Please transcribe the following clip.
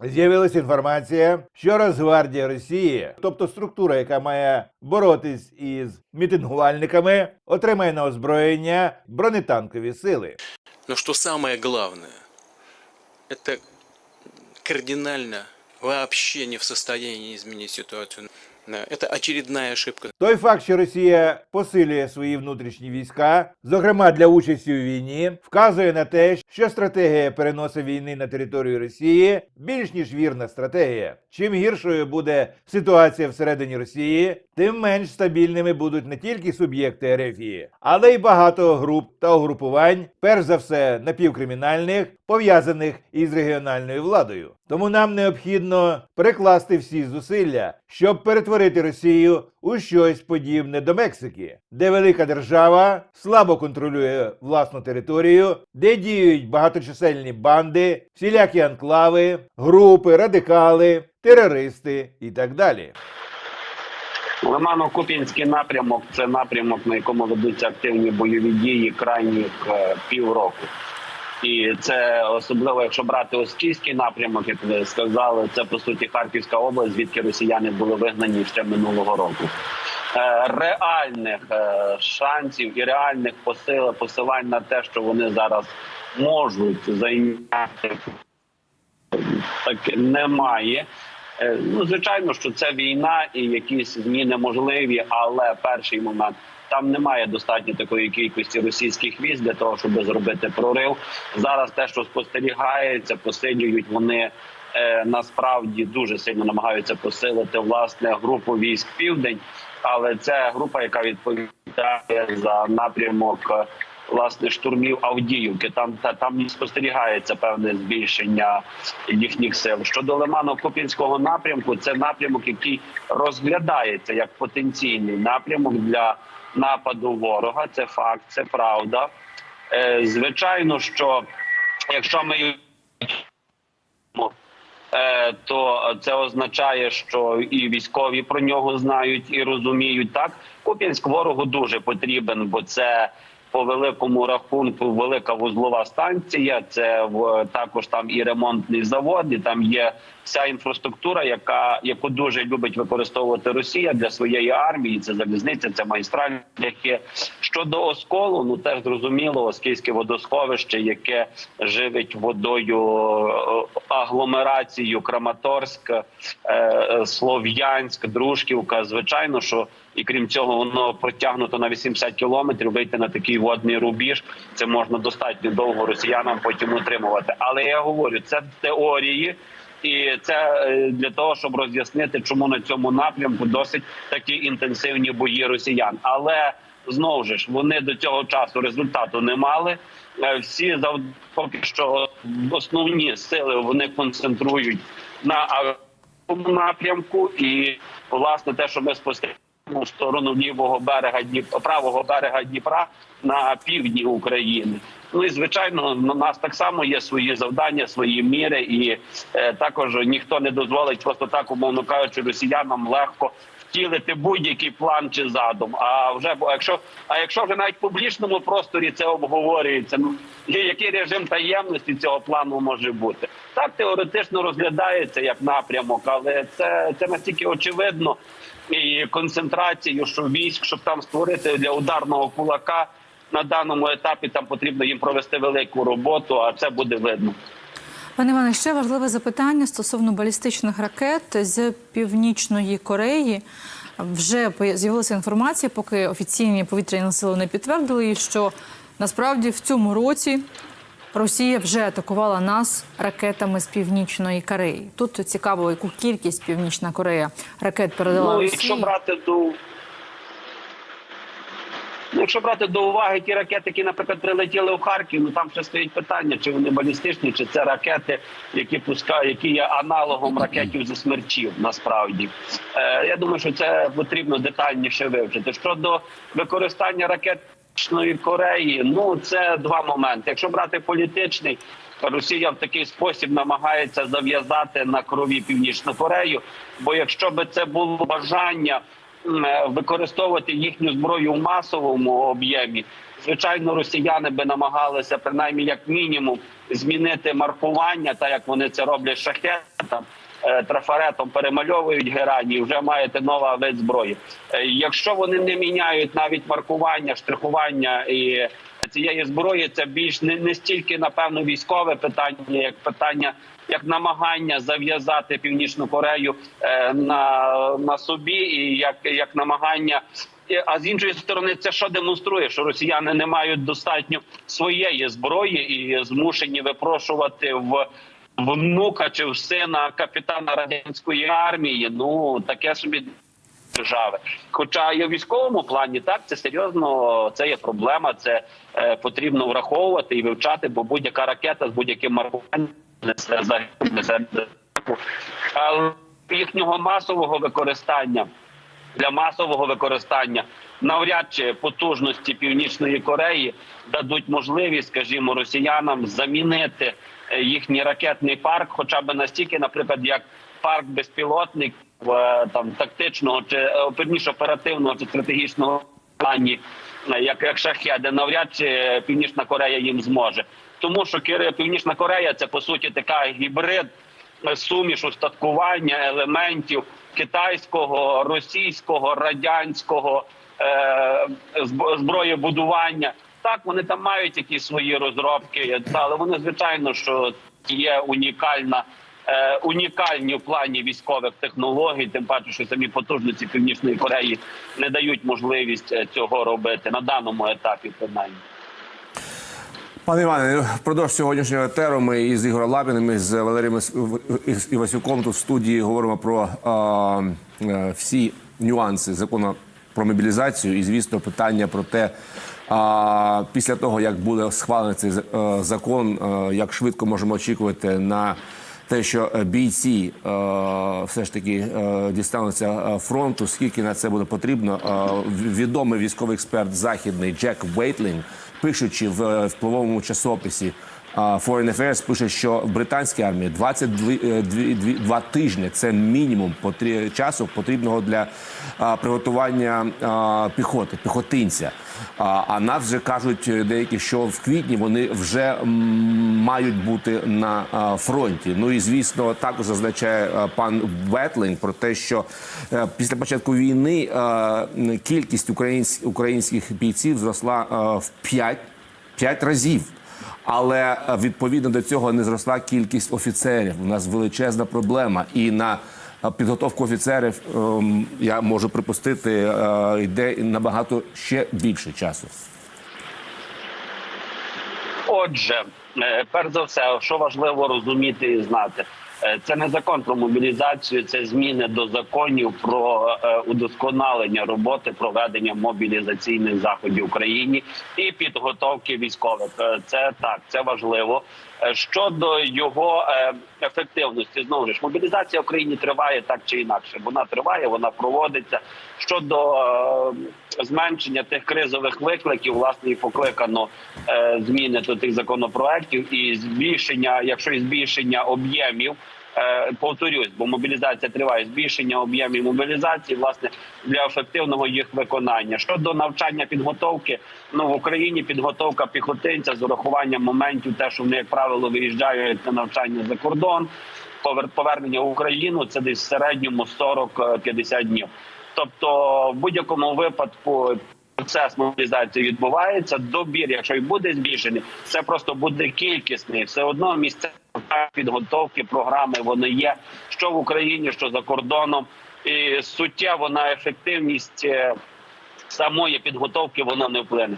З'явилася інформація, що Росгвардія Росії, тобто структура, яка має боротись із мітингувальниками, отримає на озброєння бронетанкові сили. Ну що саме головне, це кардинально вообще не в состоянии изменить ситуацию. Это очередная ошибка. Той факт, що Росія посилює свої внутрішні війська, зокрема для участі у війні, вказує на те, що стратегія переносу війни на територію Росії більш ніж вірна стратегія. Чим гіршою буде ситуація всередині Росії, тим менш стабільними будуть не тільки суб'єкти РФІ, але й багато груп та угрупувань, перш за все напівкримінальних, пов'язаних із регіональною владою. Тому нам необхідно перекласти всі зусилля, щоб перетворити Росію у щось подібне до Мексики, де велика держава слабо контролює власну територію, де діють багаточисельні банди, всілякі анклави, групи, радикали, терористи і так далі. Лимано-Куп'янський напрямок це напрямок, на якому ведуться активні бойові дії крайніх е, півроку. І це особливо, якщо брати Оскільський напрямок, як ви сказали, це по суті Харківська область, звідки росіяни були вигнані ще минулого року. Е, Реальних е, шансів і реальних посил, посилань на те, що вони зараз можуть зайняти так немає. Е, Ну, звичайно, що це війна і якісь зміни можливі, але перший момент там немає достатньо такої кількості російських військ для того, щоб зробити прорив. Зараз те, що спостерігається, посилюють вони е, насправді дуже сильно намагаються посилити власне групу військ Південь, але це група, яка відповідає за напрямок. е, Власне, штурмів Авдіївки там та там спостерігається певне збільшення їхніх сил. Щодо Лимано-Куп'янського напрямку, це напрямок, який розглядається як потенційний напрямок для нападу ворога. Це факт, це правда. Е, звичайно, що якщо ми е, то це означає, що і військові про нього знають і розуміють. Так Куп'янськ ворогу дуже потрібен, бо це по великому рахунку велика вузлова станція. Це в також там і ремонтний завод, і там є вся інфраструктура, яка яку дуже любить використовувати Росія для своєї армії. Це залізниця, це магістральні шляхи. Щодо осколу, ну теж зрозуміло, оскільське водосховище, яке живить водою е, агломерацію Краматорськ, е, Слов'янськ, Дружківка. Звичайно, що і крім цього, воно протягнуто на 80 кілометрів. Вийти на такий водний рубіж. Це можна достатньо довго росіянам потім утримувати. Але я говорю, це в теорії. І це е, для того, щоб роз'яснити, чому на цьому напрямку досить такі інтенсивні бої росіян. Але знову ж вони до цього часу результату не мали. Е, Всі поки що основні сили вони концентрують на напрямку, і власне те, що ми спостерігаємо в сторону лівого берега Дніпра, правого берега Дніпра на півдні України. Ну і звичайно, на нас так само є свої завдання, свої міри, і е, також ніхто не дозволить просто так, умовно кажучи, росіянам легко втілити будь-який план чи задум. А вже бо якщо, а якщо вже навіть в публічному просторі це обговорюється, ну який режим таємності цього плану може бути? Так теоретично розглядається як напрямок, але це, це настільки очевидно і концентрацію, що військ, щоб там створити для ударного кулака на даному етапі, там потрібно їм провести велику роботу, а це буде видно. Пане Іване, ще важливе запитання стосовно балістичних ракет з північної Кореї. Вже з'явилася інформація, поки офіційні повітряні сили не підтвердили, її, що насправді в цьому році Росія вже атакувала нас ракетами з північної Кореї. Тут цікаво, яку кількість Північна Корея ракет передала Ну, Росії. якщо брати до якщо брати до уваги ті ракети, які, наприклад, прилетіли в Харків, ну там ще стоїть питання, чи вони балістичні, чи це ракети, які пускають, які є аналогом ракетів зі смерчів. Насправді е, я думаю, що це потрібно детальніше вивчити. Щодо використання ракет Кореї, ну це два моменти. Якщо брати політичний, Росія в такий спосіб намагається зав'язати на крові Північну Корею. Бо якщо би це було бажання використовувати їхню зброю в масовому об'ємі, звичайно, росіяни би намагалися принаймні як мінімум змінити маркування, так як вони це роблять шахетом. е, трафаретом перемальовують герані, вже маєте нова вид зброї. Е, Якщо вони не міняють навіть маркування, штрихування і цієї зброї, це більш не, не стільки напевно військове питання, як питання. Як намагання зав'язати північну Корею е, на, на собі, і як, як намагання а з іншої сторони, це що демонструє, що росіяни не мають достатньо своєї зброї і змушені випрошувати в внука чи в сина капітана радянської армії. Ну таке собі держави. Хоча і в військовому плані так це серйозно, це є проблема. Це е, потрібно враховувати і вивчати, бо будь-яка ракета з будь-яким маркуванням несе загибель, несе. Але їхнього масового використання для масового використання. Навряд чи потужності північної Кореї дадуть можливість, скажімо, росіянам замінити е, їхній ракетний парк, хоча б настільки, наприклад, як парк безпілотник е, там тактичного чи е, верніше оперативного чи стратегічного плані, е, як, як шахет, де навряд чи Північна Корея їм зможе, тому що Кири- Північна Корея це по суті така гібрид суміш устаткування елементів китайського, російського, радянського е, зб- зброєбудування. Так, вони там мають якісь свої розробки, але вони звичайно, що є унікальна. е, Унікальні в плані військових технологій, тим паче, що самі потужності Північної Кореї не дають можливість е, цього робити на даному етапі. Принаймні. Пане Іване, впродовж сьогоднішнього етеру ми із Ігорем Лапіним, із Валерієм Іс- Іс- Івасюком тут в студії говоримо про е, всі нюанси закону про мобілізацію. І, звісно, питання про те, а, після того, як буде схвалений цей е, закон, е, як швидко можемо очікувати на те, що е, бійці е, все ж таки е, дістануться фронту, скільки на це буде потрібно. Відомий військовий експерт західний Джек Вейтлінг, пишучи в впливовому часописі Foreign Affairs, пише, що в британській армії 22 е, дві- дві- два тижні це мінімум часу потрібного для е, приготування е, піхоти, піхотинця. А, нас вже кажуть е, деякі, що в квітні вони вже мають бути на фронті. Ну і звісно, також зазначає пан Ветлинг про те, що е, після початку війни е, кількість українсь- українських бійців зросла е, в 5, 5 разів. Але е, відповідно до цього не зросла кількість офіцерів. У нас величезна проблема. І на е, підготовку офіцерів ем, я можу припустити, е, йде набагато ще більше часу. Отже, перш за все, що важливо розуміти і знати, це не закон про мобілізацію, це зміни до законів про е, удосконалення роботи проведення мобілізаційних заходів в Україні і підготовки військових. Е, Це так, це важливо. Е, Щодо його е, ефективності, знову ж мобілізація в Україні триває так чи інакше. Вона триває, вона проводиться. Щодо е, зменшення тих кризових викликів, власне, і покликано зміни до тих законопроектів і збільшення, якщо і збільшення об'ємів. Е, повторюсь, бо мобілізація триває збільшення об'ємів мобілізації, власне, для ефективного їх виконання. Щодо навчання підготовки, ну в Україні підготовка піхотинця з урахуванням моментів, те, що вони як правило виїжджають на навчання за кордон, повер- повернення в Україну це десь в середньому 40-50 днів. Тобто, в будь-якому випадку. Процес мобілізації відбувається. Добір, якщо й буде збільшений, це просто буде кількісний. Все одно місця підготовки програми вони є що в Україні, що за кордоном, і суттєво на ефективність е, самої підготовки вона не вплине.